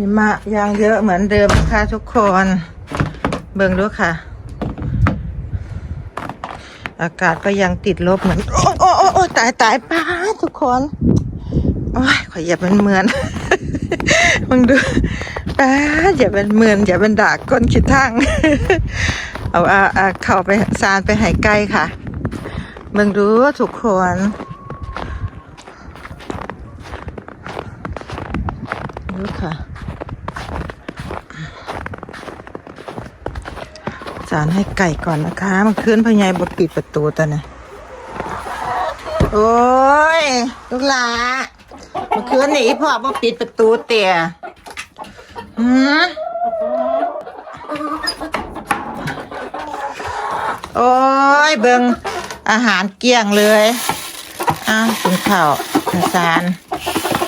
หิมะยังเยอะเหมือนเดิมนะคะทุกคน เบิ่งดูค่ะ อากาศก็ยังติดลบเหมือน โอ้โอ้โอ้โอตายตายป้าทุกคนโอ้ยขออย่าเป็นเหมือนมึงดูป้าอย่าเป็นเหมือนอย่าเป็นดากก้นคิดทั้งเอาเอาเอาเข้าไปซานไปหายใกล้ค่ะมึงดูทุกคนดูค่ะ สารให้ไก่ก่อนนะคะมันคืนพญายบดปิดประตูตอนนี้โอ้ยลูกหลาเมื่อคืนนี่พ่อบ่ปิดประตูเตี่ยหืมโอ้ยเบิงอาหารเกลี้ยงเลยอ้าวกินข้าวสารเ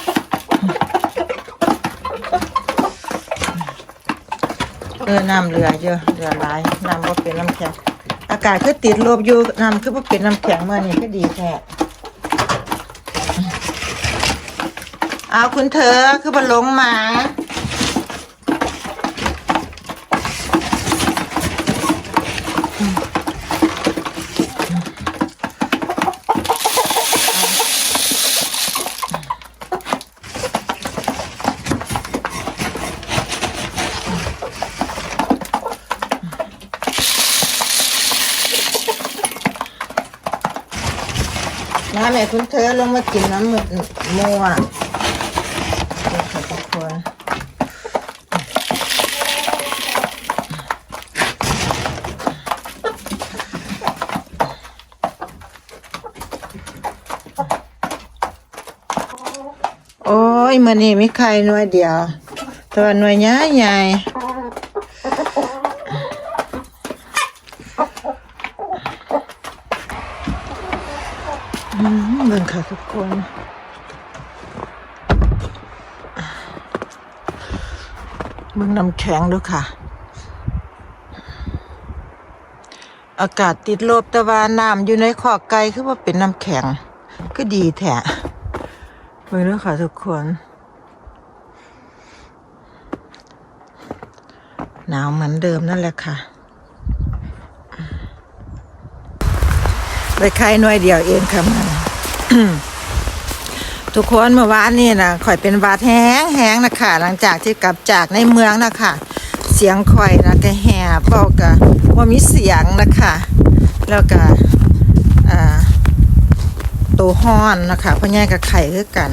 ออน้ำเหลือเยอะเหลือหลายน้ำก็เป็นน้ำแข็ง อากาศคือติดลบอยู่น้ำคือบ่เป็นน้ำแข็งเมื่อนี่ก็ดีแท้เอาคุณเธอคือบ่ลงมา คุณเธอลงมากินน้ำหมึกมัวนี่ค่ะทุกคนโอ้ยมันนี่มีใครหน่วยเดียว ตัวหน่วยใหญ่ใหญ่อืมเบิ่ง ค่ะทุกคน มึงน้ำแข็งดูค่ะ อากาศติดลบต่ว่าน้ำอยู่ในขอกไก่คือว่าเป็นน้ำแข็ง ก็ดีแท้เบิ่งดูค่ะทุกคน หนาวเหมือนเดิมนั่นแหละค่ะไปไข่หน่วยเดียวเองค่ะมัน ทุกคนเมื่อวานนี่นะข่อยเป็นบาดแห้งแห้งนะคะหลังจากที่กลับจากในเมืองนะคะเสียงข่อยนะก็แหบเบากะว่ามีเสียงนะคะแล้วก็ตัวห้อนนะคะพ่อแย่กับไข่คือกัน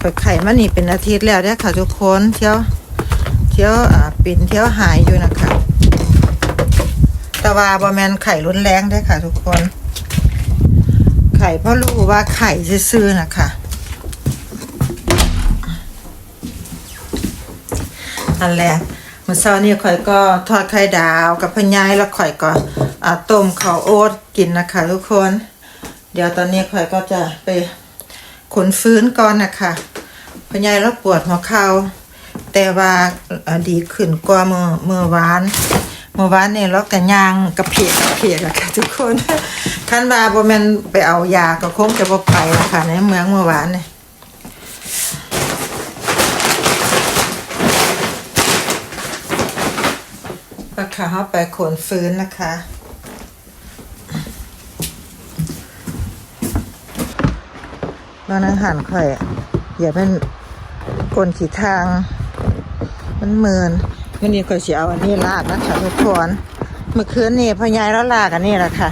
ข่อยไข่มันนี่เป็นอาทิตย์แล้วเด้อค่ะทุกคนเที่ยวเที่ยวปิ่นเที่ยวหายอยู่นะคะแต่ว่าบอแมนไข่รุนแรงได้ค่ะทุกคน ข่เพราะรู้ว่าไข่ซื่อๆนะคะอันแรกเมื่อเช้านี้ข่อยก็ทอดไข่ดาวกับพะยายแล้วข่อยก็ต้มข้าวโอ๊ตกินนะคะ ทุกคน เดี๋ยวตอนนี้ข่อยก็จะไปขนฟื้นก่อนนะคะพะยายแล้วปวดหัวเข่าแต่ว่าดีขึ้นกว่าเมื่อเมื่อวาน เมื่อวานเนี่ยเรากระย่างกระเพกกระเพกอะค่ะทุกคนคันว่าบ่แม่นไปเอายาก็คงจะบ่ไปละค่ะในเมืองเมื่อวานเนี่ยก็ค่ะเฮาไปขนฟื้นนะคะว่านังหันข่อย อย่าเป็นกลขีทาง มันเมิน วันนี้ข่อยสิเอาอันนี้ลากนะคะทุกคนเมื่อคืนนี่พ่อยายแล้วลากอันนี้แหละค่ะ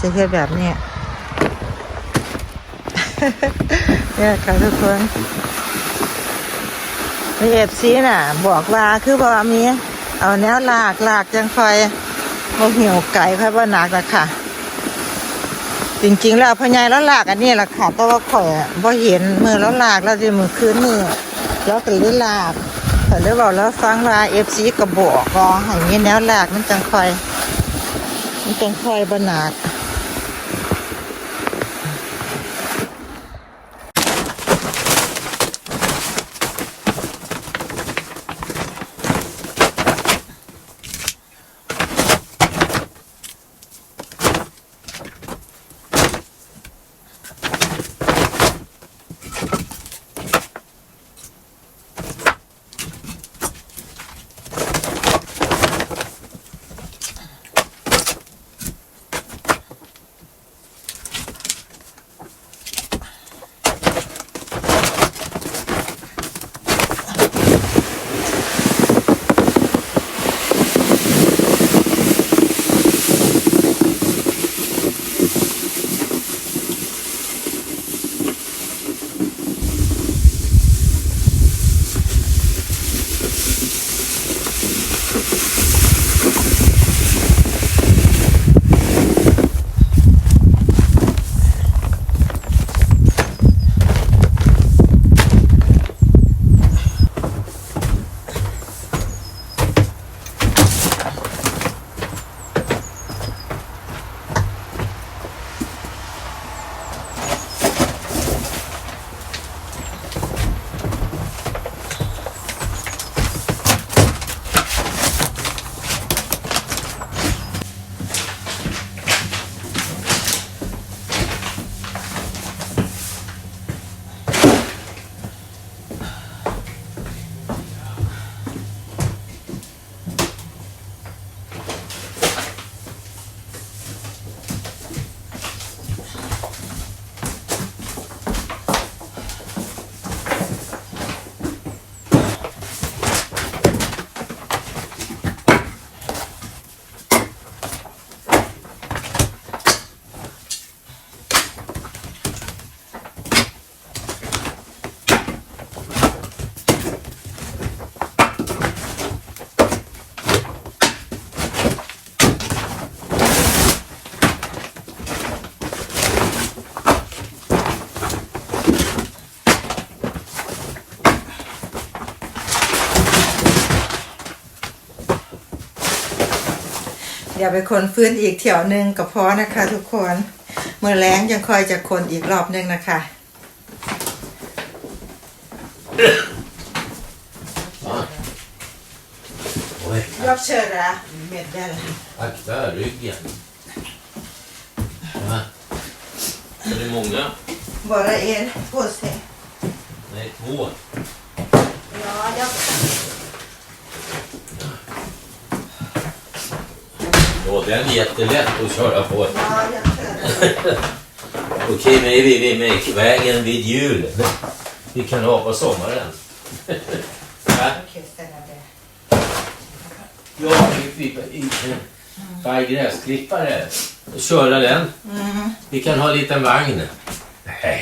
จะเฮ็ดแบบนี้เนี่ยค่ะทุกคนมีเอฟซีน่ะ บอกว่าคือบอกมี เอาแนวลากลากจังคอยโมหิวไก่ค่อยว่าหนักนะค่ะ จริงๆ แล้วพญายแล้วลากอันนี้แหละค่ะแต่ว่าข่อยอะบ่เห็นมือแล้วลากแล้วจะมือคืนมือแล้วก็เลยลาก ข่อยเลยบอกแล้วฟังว่าเอฟซีก็บอกก็ให้มีแนวลากมันจังคอย มันจังคอยบ่หนัก ดี๋ยวไปคนฟื้นอีกเที่ยวหนึ่งก็พอนะคะ ทุกคนเมื่อแรงยังคอยจะคนอีกรอบหนึงนะคะ Oj, ยกเชิญละเม็ดได้ละ akta ryggen. Ja. Är det många? บอระเอ็นโพสเซ Nej, två. ยอ ยก Ja, den är jättelätt att köra på. ยอยกเชิญ Okej, men är vi vid vägen vid jul? Vi kan ha på sommaren. Va? โอเคเสร็จแล้วเด้ Ja, vi klipper i en gräsklippare. Köra den. Vi kan ha en liten vagn. Nej,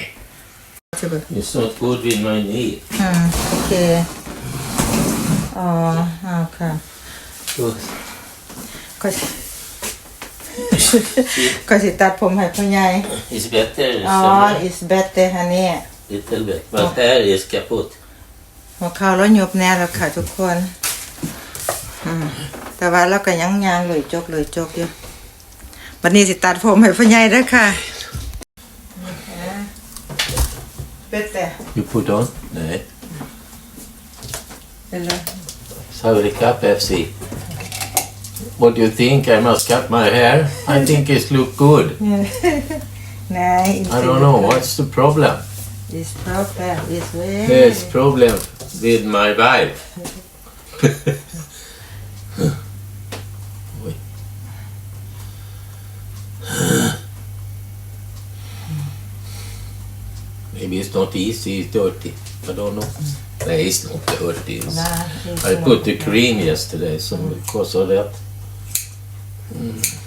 จะเบิก it's not good with my knee. อืมโอเค อ๋อเอาค่ะ Så, ก็สิก็สิตัดผมให้พ่อใหญ่ It's better. อ๋อ some- is better ฮะนี่ Little bit. But här is kaputt. หัวเข่าแล้วหยบแน่แล้วค่ะทุกคนอืมแต่ว่าเราก็ยังยางเลยจกเลยจกอยู่วันนี้สิตัดผมให้พ่อใหญ่เด้อค่ะเป็ดแต่ You put on? Nej. เป็นเลย Sorry, Cup FC. What do you think? I must cut my hair. I think it look good. Nice. I don't know. What's the problem? It's problem It's. There's problem with my wife. Maybe it's not easy, it's dirty. I don't know. Maybe it's not dirty. Nah, it's I put the cream yesterday, so because of that. Mm.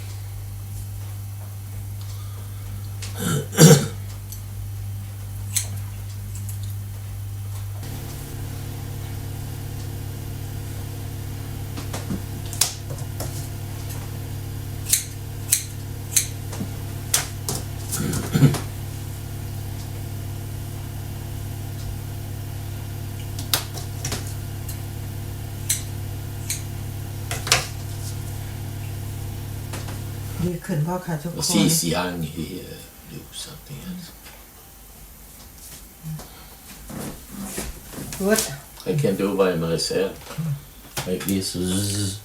ดีขึ้นพ่อค่ะทุกคน She's young, he uh, do something else. good I can do by myself. Like this. Zzz.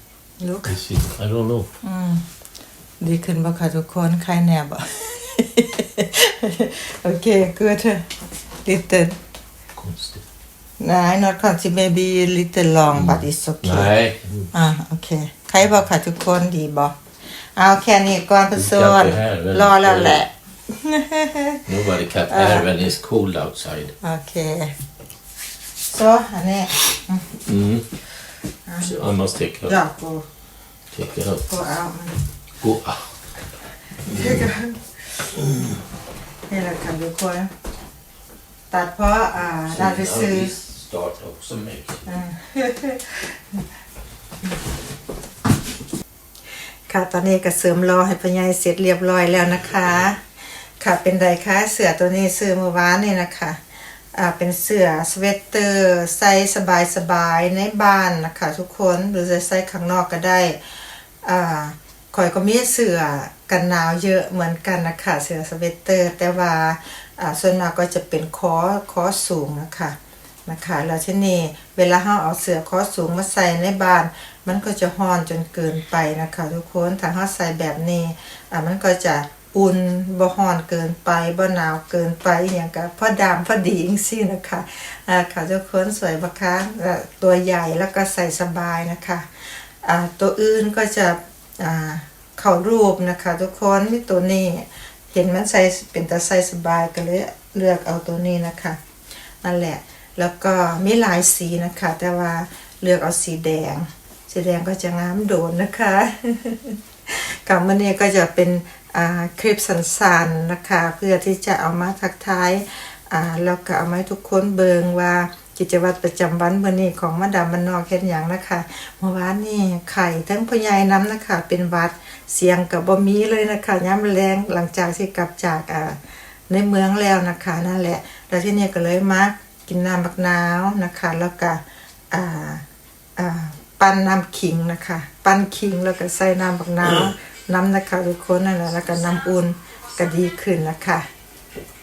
look You see, I don't know. ดีขึ้นบ่ค่ะทุกคนใครแนบอะ โอเค good little Konstigt. Nej, not constant maybe little long but it's okay Nej, อ่าโอเค ใครบอกค่ะทุกคนดีบอก เอาแค่นี้ก่อนประสวนรอแล้วแหละ nobody cut hair when it's cold outside. โอเคโซอันนี้ Mm. So I must take ดอ out, กกู take it out. กูเอามัน Go out. นี่แหละค่ะทุกคนตัดเพราะอ่าได้ไปซื้อ Start också med. ค่ะ ตอนนี้ก็เสริมรอให้พญายเสร็จเรียบร้อยแล้วนะคะ ค่ะเป็นไดคะเสื้อตัวนี้ซื้อเมื่อวานนี่นะคะอ่าเป็นเสื้อสเวตเตอร์ใส่สบายๆในบ้านนะคะทุกคนหรือจะใส่ข้างนอกก็ได้อ่าข่อยก็มีเสื้อกันหนาวเยอะเหมือนกันนะคะเสื้อสเวตเตอร์ แต่ว่าอ่าส่วนมากก็จะเป็นคอคอสูงนะคะนะคะแล้วที่นี่เวลาเราเอาเสื้อคอสูงมาใส่ในบ้าน มันก็จะฮ้อนจนเกินไปนะคะทุกคนถ้าเราใส่แบบนี้อ่ามันก็จะอุ่นบ่ฮ้อนเกินไปบ่หนาวเกินไปอย่างกับพอดามพอดีจังซี่นะคะอ่าค่ะทุกคนสวยปะคะตัวใหญ่แล้วก็ใส่สบายนะคะอ่าตัวอื่นก็จะอ่าเข้ารูปนะคะทุกคนที่ตัวนี้เห็นมันใส่เป็นตาใส่สบายก็เลยเลือกเอาตัวนี้นะคะนั่นแหละแล้วก็มีหลายสีนะคะ แต่ว่าเลือกเอาสีแดง สีแดงก็จะงามโดนนะคะกับมันนี้ก็จะเป็นคลิปสั้นๆนะคะ เพื่อที่จะเอามาทักทายแล้วก็เอามาให้ทุกคนเบิงว่ากิจวัตรประจำวันเมื่อนี้ของมาดามมันนอกเฮ็ดหยังนะคะเมื่อวานนี่ไข่ทั้งพ่อใหญ่น้ำนะคะ เป็นวัดเสียงกับบ่มีเลยนะคะย้ำแรงหลังจากที่กลับจากในเมืองแล้วนะคะนั่นแหละแล้วที่นี่ก็เลยมากินน้ำบักนาวนะคะ แล้วก็อ่าอ่า ปั้นน้ำขิงนะคะ ปั้นขิงแล้วก็ใส่น้ำบักนาวน้ำนะคะทุกคนนั่นแหละแล้วก็น้ำอุ่นก็ดีขึ้นนะคะ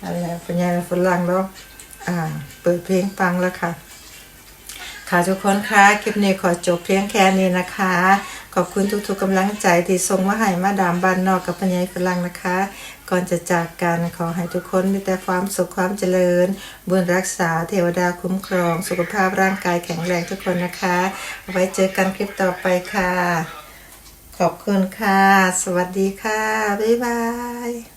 อันนี้เป็นยังไงฝรั่งแล้วอ่าเปิดเพลงฟังแล้วค่ะค่ะทุกคนคะคลิปนี้ขอจบเพียงแค่นี้นะคะ ขอบคุณทุกๆกำลังใจที่ส่งมาให้มาดามบ้านนอกกับปัญญาฝรั่งนะคะ ก่อนจะจากกันขอให้ทุกคนมีแต่ความสุขความเจริญ บุญรักษาเทวดาคุ้มครอง สุขภาพร่างกายแข็งแรงทุกคนนะคะ ไว้เจอกันคลิปต่อไปค่ะ ขอบคุณค่ะ สวัสดีค่ะ บ๊ายบาย